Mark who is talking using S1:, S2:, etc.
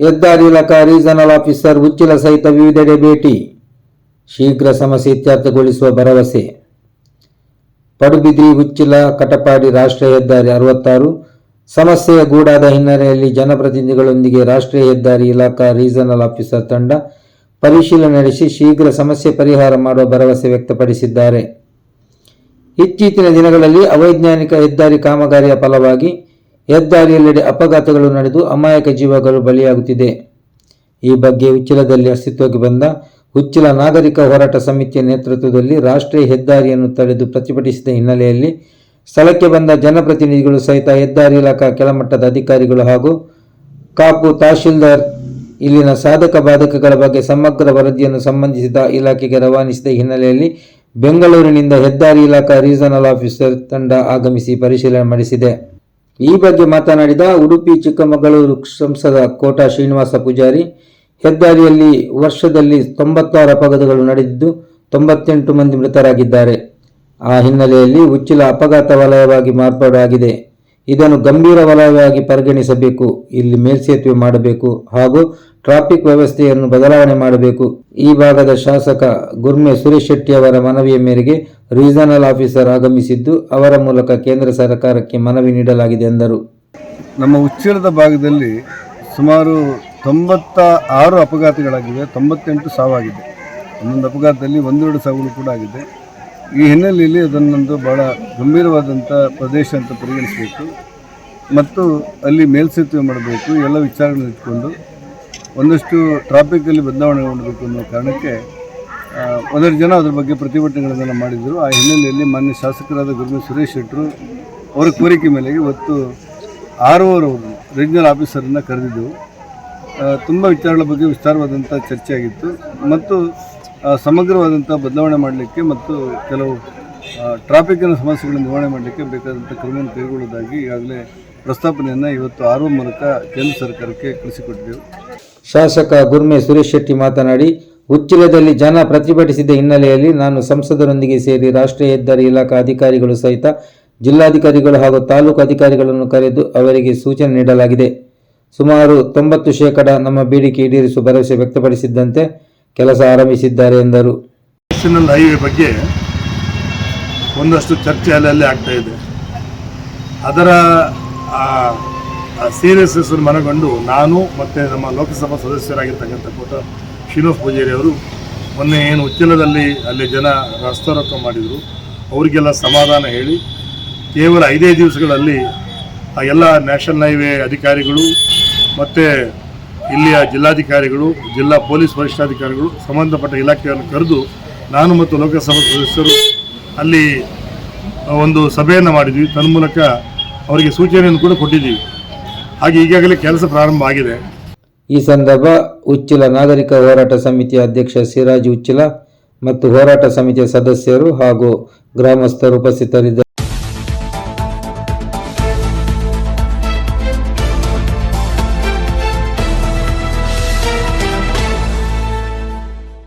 S1: ಹೆದ್ದಾರಿ ಇಲಾಖಾ regional officer Uchila ಸಹಿತ ವಿವಿಧೆಡೆ ಭೇಟಿ. ಶೀಘ್ರ ಸಮಸ್ಯೆ ಇತ್ಯರ್ಥಗೊಳಿಸುವ ಭರವಸೆ. ಪಡುಬಿದ್ರಿ ಉಚ್ಚಿಲ ಕಟಪಾಡಿ ರಾಷ್ಟ್ರೀಯ ಹೆದ್ದಾರಿ ಅರವತ್ತಾರು. ಸಮಸ್ಯೆಯ ಗೂಡಾದ ಹಿನ್ನೆಲೆಯಲ್ಲಿ ಜನಪ್ರತಿನಿಧಿಗಳೊಂದಿಗೆ ರಾಷ್ಟ್ರೀಯ ಹೆದ್ದಾರಿ ಇಲಾಖಾ ರೀಜನಲ್ ಆಫೀಸರ್ ತಂಡ ಪರಿಶೀಲನೆ ನಡೆಸಿ ಶೀಘ್ರ ಸಮಸ್ಯೆ ಪರಿಹಾರ ಮಾಡುವ ಭರವಸೆ ವ್ಯಕ್ತಪಡಿಸಿದ್ದಾರೆ. ಇತ್ತೀಚಿನ ದಿನಗಳಲ್ಲಿ ಅವೈಜ್ಞಾನಿಕ ಹೆದ್ದಾರಿ ಕಾಮಗಾರಿಯ ಫಲವಾಗಿ ಹೆದ್ದಾರಿಯೆಲ್ಲೆಡೆ ಅಪಘಾತಗಳು ನಡೆದು ಅಮಾಯಕ ಜೀವಗಳು ಬಲಿಯಾಗುತ್ತಿದೆ. ಈ ಬಗ್ಗೆ ಉಚ್ಚಿಲದಲ್ಲಿ ಅಸ್ತಿತ್ವಕ್ಕೆ ಬಂದ ಉಚ್ಚಿಲ ನಾಗರಿಕ ಹೋರಾಟ ಸಮಿತಿಯ ನೇತೃತ್ವದಲ್ಲಿ ರಾಷ್ಟ್ರೀಯ ಹೆದ್ದಾರಿಯನ್ನು ತಡೆದು ಪ್ರತಿಭಟಿಸಿದ ಹಿನ್ನೆಲೆಯಲ್ಲಿ ಸ್ಥಳಕ್ಕೆ ಬಂದ ಜನಪ್ರತಿನಿಧಿಗಳು ಸಹಿತ ಹೆದ್ದಾರಿ ಇಲಾಖಾ ಕೆಳಮಟ್ಟದ ಅಧಿಕಾರಿಗಳು ಹಾಗೂ ಕಾಪು ತಹಶೀಲ್ದಾರ್, ಇಲ್ಲಿನ ಸಾಧಕ ಬಾಧಕಗಳ ಬಗ್ಗೆ ಸಮಗ್ರ ವರದಿಯನ್ನು ಸಂಬಂಧಿಸಿದ ಇಲಾಖೆಗೆ ರವಾನಿಸಿದ ಹಿನ್ನೆಲೆಯಲ್ಲಿ ಬೆಂಗಳೂರಿನಿಂದ ಹೆದ್ದಾರಿ ಇಲಾಖಾ ರೀಜನಲ್ ಆಫೀಸರ್ ತಂಡ ಆಗಮಿಸಿ ಪರಿಶೀಲನೆ ನಡೆಸಿದೆ ಈ ಬಗ್ಗೆ ಮಾತನಾಡಿದ ಉಡುಪಿ, ಚಿಕ್ಕಮಗಳೂರು ಸಂಸದ ಕೋಟಾ ಶ್ರೀನಿವಾಸ ಪೂಜಾರಿ, ಹೆದ್ದಾರಿಯಲ್ಲಿ ವರ್ಷದಲ್ಲಿ ತೊಂಬತ್ತಾರು ಅಪಘಾತಗಳು ನಡೆದಿದ್ದು ತೊಂಬತ್ತೆಂಟು ಮಂದಿ ಮೃತರಾಗಿದ್ದಾರೆ. ಆ ಹಿನ್ನೆಲೆಯಲ್ಲಿ ಉಚ್ಚಿಲ ಅಪಘಾತ ವಲಯವಾಗಿ ಮಾರ್ಪಾಡಾಗಿದೆ. ಇದನ್ನು ಗಂಭೀರ ವಲಯವಾಗಿ ಪರಿಗಣಿಸಬೇಕು, ಇಲ್ಲಿ ಮೇಲ್ಸೇತುವೆ ಮಾಡಬೇಕು ಹಾಗೂ ಟ್ರಾಫಿಕ್ ವ್ಯವಸ್ಥೆಯನ್ನು ಬದಲಾವಣೆ ಮಾಡಬೇಕು. ಈ ಭಾಗದ ಶಾಸಕ ಗುರ್ಮೆ ಸುರೇಶ್ ಶೆಟ್ಟಿ ಅವರ ಮನವಿಯ ಮೇರೆಗೆ ರೀಜನಲ್ ಆಫೀಸರ್ ಆಗಮಿಸಿದ್ದು, ಅವರ ಮೂಲಕ ಕೇಂದ್ರ ಸರ್ಕಾರಕ್ಕೆ ಮನವಿ ನೀಡಲಾಗಿದೆ ಎಂದರು.
S2: ನಮ್ಮ ಉಚ್ಚಿರದ ಭಾಗದಲ್ಲಿ ಸುಮಾರು ತೊಂಬತ್ತ ಆರು ಅಪಘಾತಗಳಾಗಿವೆ, ತೊಂಬತ್ತೆಂಟು ಸಾವಾಗಿದೆ ಒಂದೊಂದು ಅಪಘಾತದಲ್ಲಿ ಒಂದೆರಡು ಸಾವುಗಳು ಕೂಡ ಆಗಿದೆ. ಈ ಹಿನ್ನೆಲೆಯಲ್ಲಿ ಅದನ್ನೊಂದು ಭಾಳ ಗಂಭೀರವಾದಂಥ ಪ್ರದೇಶ ಅಂತ ಪರಿಗಣಿಸಬೇಕು. ಮತ್ತು ಅಲ್ಲಿ ಮೇಲ್ಸೇತುವೆ ಮಾಡಬೇಕು, ಎಲ್ಲ ವಿಚಾರಗಳನ್ನು ಇಟ್ಕೊಂಡು ಒಂದಷ್ಟು ಟ್ರಾಫಿಕ್ಕಲ್ಲಿ ಬದಲಾವಣೆ ಮಾಡಬೇಕು ಅನ್ನೋ ಕಾರಣಕ್ಕೆ ಒಂದೆರಡು ಜನ ಅದ್ರ ಬಗ್ಗೆ ಪ್ರತಿಭಟನೆಗಳನ್ನು ಮಾಡಿದರು. ಆ ಹಿನ್ನೆಲೆಯಲ್ಲಿ ಮಾನ್ಯ ಶಾಸಕರಾದ ಗುರುಮಿ ಸುರೇಶ್ ಶೆಟ್ಟರು ಅವರ ಕೋರಿಕೆ ಮೇಲೆಗೆ ಇವತ್ತು ಆರ್ ರೀಜನಲ್ ಆಫೀಸರನ್ನು ಕರೆದಿದ್ದೆವು. ತುಂಬ ವಿಚಾರಗಳ ಬಗ್ಗೆ ವಿಸ್ತಾರವಾದಂಥ ಚರ್ಚೆ ಆಗಿತ್ತು ಮತ್ತು ಸಮಗ್ರವಾದಂಥ ಬದಲಾವಣೆ ಮಾಡಲಿಕ್ಕೆ ಮತ್ತು ಕೆಲವು ಟ್ರಾಫಿಕ್ಕಿನ ಸಮಸ್ಯೆಗಳನ್ನು ನಿವಾರಣೆ ಮಾಡಲಿಕ್ಕೆ ಬೇಕಾದಂಥ ಕ್ರಮವನ್ನು ಕೈಗೊಳ್ಳುವುದಾಗಿ ಈಗಾಗಲೇ ಪ್ರಸ್ತಾಪನೆಯನ್ನು ಇವತ್ತು ಆರ್ ಮೂಲಕ ಕೇಂದ್ರ ಸರ್ಕಾರಕ್ಕೆ ಕಳಿಸಿಕೊಟ್ಟಿದ್ದೆವು.
S1: ಶಾಸಕ ಗುರ್ಮೆ ಸುರೇಶ್ ಶೆಟ್ಟಿ ಮಾತನಾಡಿ ಉಚ್ಚಿಲದಲ್ಲಿ ಜನ ಪ್ರತಿಭಟಿಸಿದ ಹಿನ್ನೆಲೆಯಲ್ಲಿ ನಾನು ಸಂಸದರೊಂದಿಗೆ ಸೇರಿ ರಾಷ್ಟ್ರೀಯ ಹೆದ್ದಾರಿ ಇಲಾಖಾ ಅಧಿಕಾರಿಗಳು ಸಹಿತ ಜಿಲ್ಲಾಧಿಕಾರಿಗಳು ಹಾಗೂ ತಾಲೂಕು ಅಧಿಕಾರಿಗಳನ್ನು ಕರೆದು ಅವರಿಗೆ ಸೂಚನೆ ನೀಡಲಾಗಿದೆ. ಸುಮಾರು ತೊಂಬತ್ತು ಶೇಕಡ ನಮ್ಮ ಬೇಡಿಕೆ ಈಡೇರಿಸುವ ಭರವಸೆ ವ್ಯಕ್ತಪಡಿಸಿದ್ದಂತೆ ಕೆಲಸ ಆರಂಭಿಸಿದ್ದಾರೆ ಎಂದರು.
S3: ನ್ಯಾಷನಲ್ ಹೈವೇ ಬಗ್ಗೆ ಒಂದಷ್ಟು ಚರ್ಚೆ ಅಲ್ಲಲ್ಲಿ ಆಗ್ತಾ ಇದೆ. ಅದರ ಸೀರಿಯಸ್ನೆಸ್ ಮನಗೊಂಡು ನಾನು ಮತ್ತು ನಮ್ಮ ಲೋಕಸಭಾ ಸದಸ್ಯರಾಗಿರ್ತಕ್ಕಂಥ ಕೋಟ ಶ್ರೀನಿವಾಸ್ ಪೂಜಾರಿ ಅವರು ಮೊನ್ನೆ ಏನು ಉಚ್ಚಲದಲ್ಲಿ ಅಲ್ಲಿ ಜನ ರಸ್ತಾರೋಕ ಮಾಡಿದರು. ಅವರಿಗೆಲ್ಲ ಸಮಾಧಾನ ಹೇಳಿ, ಕೇವಲ ಐದೇ ದಿವಸಗಳಲ್ಲಿ ಆ ಎಲ್ಲ ನ್ಯಾಷನಲ್ ಹೈವೇ ಅಧಿಕಾರಿಗಳು ಮತ್ತು ಇಲ್ಲಿಯ ಜಿಲ್ಲಾಧಿಕಾರಿಗಳು, ಜಿಲ್ಲಾ ಪೊಲೀಸ್ ವರಿಷ್ಠಾಧಿಕಾರಿಗಳು, ಸಂಬಂಧಪಟ್ಟ ಇಲಾಖೆಯನ್ನು ಕರೆದು ನಾನು ಮತ್ತು ಲೋಕಸಭಾ ಸದಸ್ಯರು ಅಲ್ಲಿ ಒಂದು ಸಭೆಯನ್ನು ಮಾಡಿದ್ವಿ. ತನ್ಮೂಲಕ ಅವರಿಗೆ ಸೂಚನೆಯನ್ನು ಕೂಡ ಕೊಟ್ಟಿದ್ದೀವಿ. ಹಾಗೆ ಈಗಾಗಲೇ ಕೆಲಸ ಪ್ರಾರಂಭ ಆಗಿದೆ.
S1: ಈ ಸಂದರ್ಭ ಉಚ್ಚಿಲ ನಾಗರಿಕ ಹೋರಾಟ ಸಮಿತಿಯ ಅಧ್ಯಕ್ಷ ಸಿರಾಜ್ ಉಚ್ಚಿಲ ಮತ್ತು ಹೋರಾಟ ಸಮಿತಿಯ ಸದಸ್ಯರು ಹಾಗೂ ಗ್ರಾಮಸ್ಥರು ಉಪಸ್ಥಿತರಿದ್ದರು